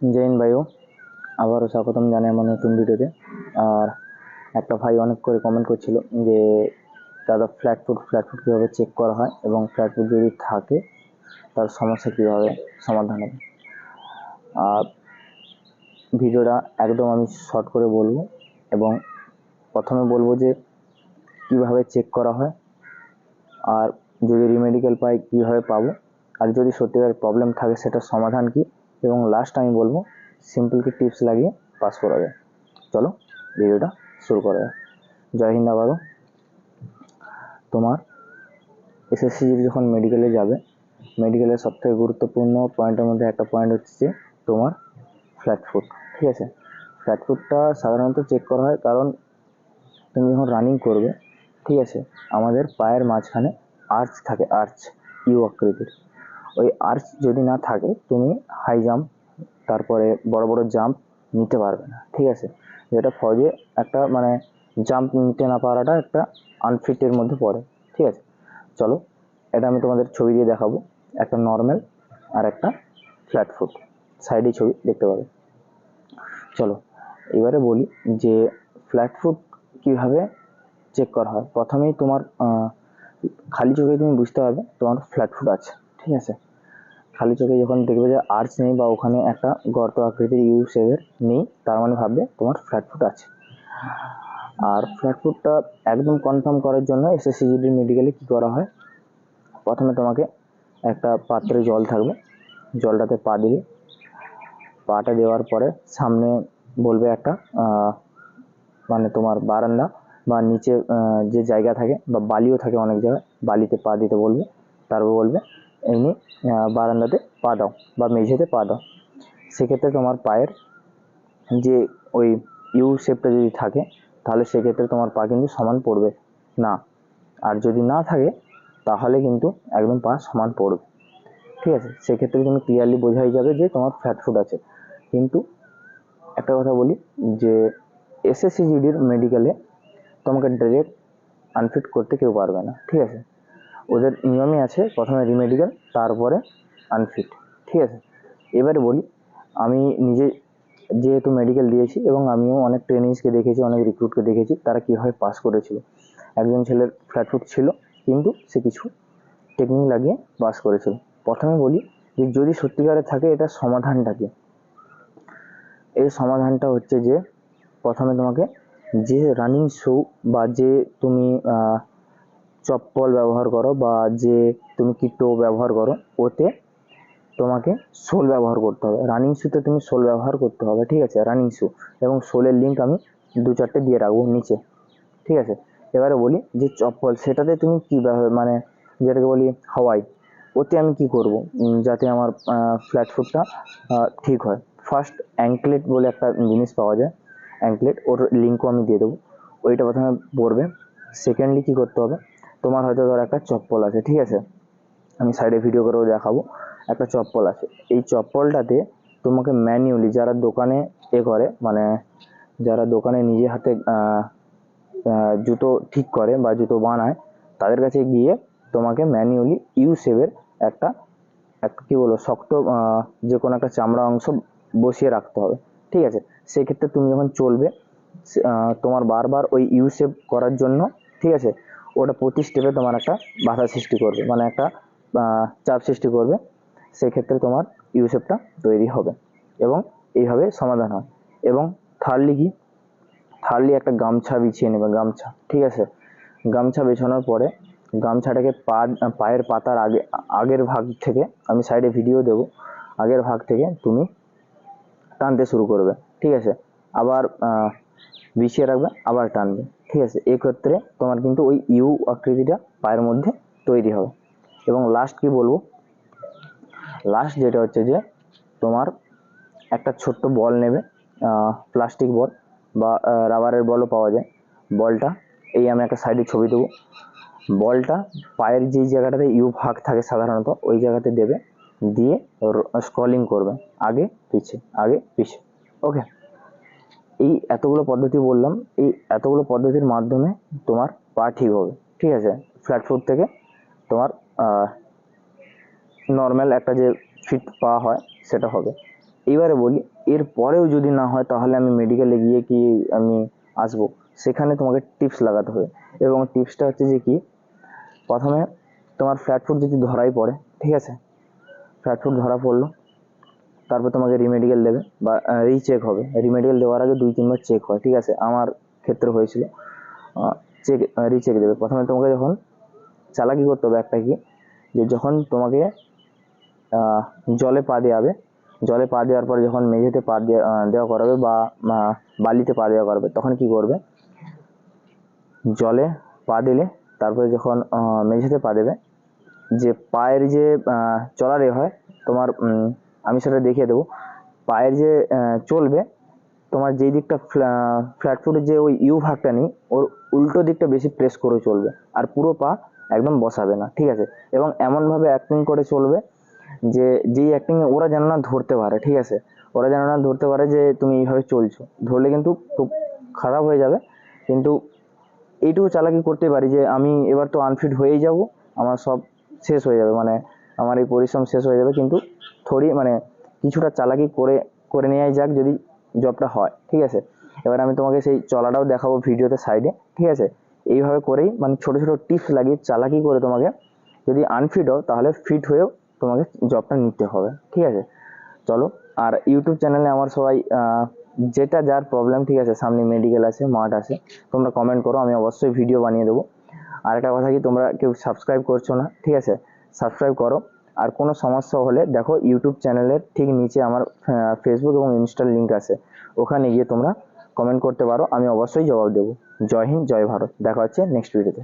হিন্দ ভাইও, আবারও স্বাগতম জানাই আমার নতুন ভিডিওতে। আর একটা ভাই অনেক করে কমেন্ট করছিল যে, দাদা ফ্ল্যাট ফুট ফ্ল্যাট ফুট কীভাবে চেক করা হয় এবং ফ্ল্যাট ফুট যদি থাকে, তার সমস্যা কীভাবে সমাধান হবে? আর ভিডিওটা একদম আমি শর্ট করে বলব এবং প্রথমে বলব যে, কীভাবে চেক করা হয়, আর যদি রিমেডিকেল পাই কীভাবে পাবো, আর যদি সত্যিকার প্রবলেম থাকে সেটার সমাধান কী এবং লাস্ট আমি বলব সিম্পল কি টিপস লাগিয়ে পাস করা যায় চলো ভিডিওটা শুরু করা যায় জয় হিন্দ আবারও। তোমার এসএসসি যখন মেডিকেলে যাবে মেডিকেলের সবথেকে গুরুত্বপূর্ণ পয়েন্টের মধ্যে একটা পয়েন্ট হচ্ছে যে, তোমার ফ্ল্যাট ফুট ঠিক আছে? ফ্ল্যাট ফুটটা সাধারণত চেক করা হয় কারণ তুমি যখন রানিং করবে, ঠিক আছে? আমাদের পায়ের মাঝখানে আর্চ থাকে আর্চ ইউ আকৃতির। ওই আর্চ যদি না থাকে, তুমি হাই জাম্প তারপরে বড় বড় জাম্প নিতে পারবে না, ঠিক আছে? যেটা ফজে একটা মানে জাম্প নিতে না পারাটা একটা আনফিটের মধ্যে পড়ে, ঠিক আছে? চলো, এটা আমি তোমাদের ছবি দিয়ে দেখাবো, একটা নর্মাল আর একটা ফ্ল্যাট ফুট সাইডে ছবি দেখতে পাবে। চলো, এবারে বলি যে ফ্ল্যাট ফুট কীভাবে চেক করা হয়? প্রথমেই তোমার খালি চোখে তুমি বুঝতে পারবে তোমার ফ্ল্যাট ফুট আছে। ঠিক আছে? খালি চোখে যখন দেখবে যে আর্চ নেই বা ওখানে একটা গর্ত আকৃতির ইউ শেপের নেই, তার মানে ভাববে তোমার ফ্ল্যাট ফুট আছে। আর ফ্ল্যাট ফুটটা একদম কনফার্ম করার জন্য এসএসসিজিডি মেডিকেলে কী করা হয়? প্রথমে তোমাকে একটা পাত্রে জল থাকবে। জলটাতে পা দিবে পাটা দেওয়ার পরে সামনে বলবে একটা মানে তোমার বারান্দা বা নিচে যে জায়গা থাকে বা বালিও থাকে অনেক জায়গায়, বালিতে পা দিতে বলবে। তারপর বলবে এমনি বারান্দাতে পা দাও বা মেঝেতে পা দাও। সেক্ষেত্রে তোমার পায়ের যে ওই ইউ শেপটা যদি থাকে, তাহলে সেক্ষেত্রে তোমার পা কিন্তু সমান পড়বে। না। আর যদি না থাকে, তাহলে কিন্তু একদম পা সমান পড়বে। ঠিক আছে? সেক্ষেত্রে তুমি ক্লিয়ারলি বোঝাই যাবে যে তোমার ফ্যাট ফুট আছে। কিন্তু একটা কথা বলি যে এসএসসি জিডির মেডিকেলে তোমাকে ডাইরেক্ট আনফিট করতে কেউ পারবে না। ঠিক আছে? ওদের নিয়মই আছে, প্রথমে রিমেডিকেল তারপরে আনফিট ঠিক আছে? এবারে বলি, আমি নিজে যেহেতু মেডিকেল দিয়েছি এবং আমিও অনেক ট্রেনিংসকে দেখেছি, অনেক রিক্রুটকে দেখেছি, তারা কীভাবে পাস করেছিল। একজন ছেলের ফ্ল্যাটফুট ছিল, কিন্তু সে কিছু টেকনিক লাগিয়ে পাস করেছিল। প্রথমে বলি যে, যদি সত্যিকারে থাকে, এটা সমাধানটা কি? এর সমাধানটা হচ্ছে যে, প্রথমে তোমাকে যে রানিং শু বা যে তুমি চপ্পল ব্যবহার করো বা যে তুমি কিটো ব্যবহার করো, ওতে তোমাকে সোল ব্যবহার করতে হবে। রানিং শুতে তুমি সোল ব্যবহার করতে হবে, ঠিক আছে? রানিং শু এবং সোলের লিঙ্ক আমি দু চারটে দিয়ে রাখব নিচে, ঠিক আছে? এবারে বলি যে চপ্পল, সেটাতে তুমি কী মানে যেটাকে বলি হাওয়াই, ওতে আমি কি করব? যাতে আমার ফ্ল্যাট ফুটটা ঠিক হয়। ফার্স্ট অ্যাঙ্কলেট বলে একটা জিনিস পাওয়া যায় অ্যাঙ্কলেট ওর লিঙ্কও আমি দিয়ে দেবো। ওইটা প্রথমে পড়বে সেকেন্ডলি কী করতে হবে? তোমার হয়তো ধর একটা চপ্পল আছে, ঠিক আছে? আমি সাইডে ভিডিও করেও দেখাবো। একটা চপ্পল আছে। এই চপ্পলটাতে তোমাকে ম্যানুয়ালি যারা দোকানে এ করে মানে যারা দোকানে নিজে হাতে জুতো ঠিক করে বা জুতো বানায়, তাদের কাছে গিয়ে তোমাকে ম্যানুয়ালি ইউ শেপের একটা একটা কী বলব, শক্ত যে কোনো একটা চামড়া অংশ বসিয়ে রাখতে হবে, ঠিক আছে? সেক্ষেত্রে তুমি যখন চলবে তোমার বারবার ওই ইউ শেপ করার জন্য, ঠিক আছে? ওটা প্রতি স্টেপে তোমার একটা বাধা সৃষ্টি করবে মানে একটা চাপ সৃষ্টি করবে। সেক্ষেত্রে তোমার ইউ শেপটা তৈরি হবে এবং এইভাবে সমাধান হয়। এবং থার্ডলি কি? থার্ডলি একটা গামছা বিছিয়ে নেবে, গামছা, ঠিক আছে? গামছা বিছানোর পরে গামছাটাকে পা, পায়ের পাতার আগে, আগের ভাগ থেকে আমি সাইডে ভিডিও দেবো, আগের ভাগ থেকে তুমি টানতে শুরু করবে, ঠিক আছে? আবার বিছিয়ে রাখবে, আবার টানবে। ঠিক আছে? এক্ষেত্রে তোমার কিন্তু ওই ইউ আকৃতিটা পায়ের মধ্যে তৈরি হবে। এবং লাস্ট কি বলব? লাস্ট যেটা হচ্ছে যে তোমার একটা ছোট্ট বল নেবে প্লাস্টিক বল বা রাবারের বলও পাওয়া যায়। বলটা এই আমি একটা সাইডে ছবি দেবো। বলটা পায়ের যেই জায়গাটাতে ইউ ভাগ থাকে সাধারণত, ওই জায়গাতে দেবে। দিয়ে স্ক্রলিং করবে। আগে, পিছে আগে, পিছে। ওকে এই এতগুলো পদ্ধতি বললাম, এই এতগুলো পদ্ধতির মাধ্যমে তোমার পা ঠিক হবে, ঠিক আছে? ফ্ল্যাট ফুট থেকে তোমার নর্মাল একটা যে ফিট পা হয়, সেটা হবে। এইবারে বলি, এর পরেও যদি না হয়, তাহলে আমি মেডিকেলে গিয়ে কি আমি আসব? সেখানে তোমাকে টিপস লাগাতে হবে। এবং টিপসটা হচ্ছে যে কি, প্রথমে তোমার ফ্ল্যাট ফুট যদি ধরাই পড়ে, ঠিক আছে? ফ্ল্যাট ফুট ধরা পড়ল তারপর তোমাকে রিমেডিকেল দেবে বা রিচেক হবে। রিমেডিকেল দেওয়ার আগে দুই তিনবার চেক হয়, ঠিক আছে? আমার ক্ষেত্রে হয়েছিল। চেক রিচেক দেবে। প্রথমে তোমাকে যখন চালাকি করতে হবে একটা কি, যে যখন তোমাকে জলে পা দেওয়াবে জলে পা দেওয়ার পরে যখন মেঝেতে পা দেওয়া করাবে বা বালিতে পা দেওয়া করাবে, তখন কি করবে? জলে পা দিলে তারপরে যখন মেঝেতে পা দেবে, যে পায়ের যে চলারে হয়, তোমার আমি সেটা দেখিয়ে দেবো। পায়ের যে চলবে, তোমার যেই দিকটা ফ্ল্যাট ফুটের যে ওই ইউ ভাগটা নেই, ওর উল্টো দিকটা বেশি প্রেস করে চলবে। আর পুরো পা একদম বসাবে না, ঠিক আছে? এবং এমনভাবে অ্যাক্টিং করে চলবে যে, যেই অ্যাক্টিং ওরা যেন না ধরতে পারে, ঠিক আছে? ওরা যেন না ধরতে পারে যে, তুমি এইভাবে চলছো। ধরলে কিন্তু খুব খারাপ হয়ে যাবে। কিন্তু এইটুকু চালাকি করতে পারি যে, আমি এবার তো আনফিট হয়েই যাব, আমার সব শেষ হয়ে যাবে। মানে আমার এই পরিশ্রম শেষ হয়ে যাবে, কিন্তু থোড়ি মানে কিছুটা চালাকি করে করে নেওয়াই যাক যদি জবটা হয়, ঠিক আছে? এবার আমি তোমাকে সেই চলাটাও দেখাবো ভিডিওতে সাইডে ঠিক আছে? এইভাবে করেই মানে ছোটো ছোটো টিপস লাগিয়ে চালাকি করে তোমাকে যদি আনফিট হও, তাহলে ফিট হয়েও তোমাকে জবটা নিতে হবে, ঠিক আছে? চলো, আর ইউটিউব চ্যানেলে আমার সবাই যেটা যার প্রবলেম ঠিক আছে? সামনে মেডিকেল আছে মাঠ আছে, তোমরা কমেন্ট করো, আমি অবশ্যই ভিডিও বানিয়ে দেবো। আর একটা কথা কি, তোমরা কেউ সাবস্ক্রাইব করছ না, ঠিক আছে? সাবস্ক্রাইব করো। আর কোনো সমস্যা হলে দেখো ইউটিউব চ্যানেলের ঠিক নিচে আমার ফেসবুক এবং ইনস্টার লিঙ্ক আছে। ওখানে গিয়ে তোমরা কমেন্ট করতে পারো। আমি অবশ্যই জবাব দেবো। জয় হিন্দ, জয় ভারত। দেখা হচ্ছে নেক্সট ভিডিওতে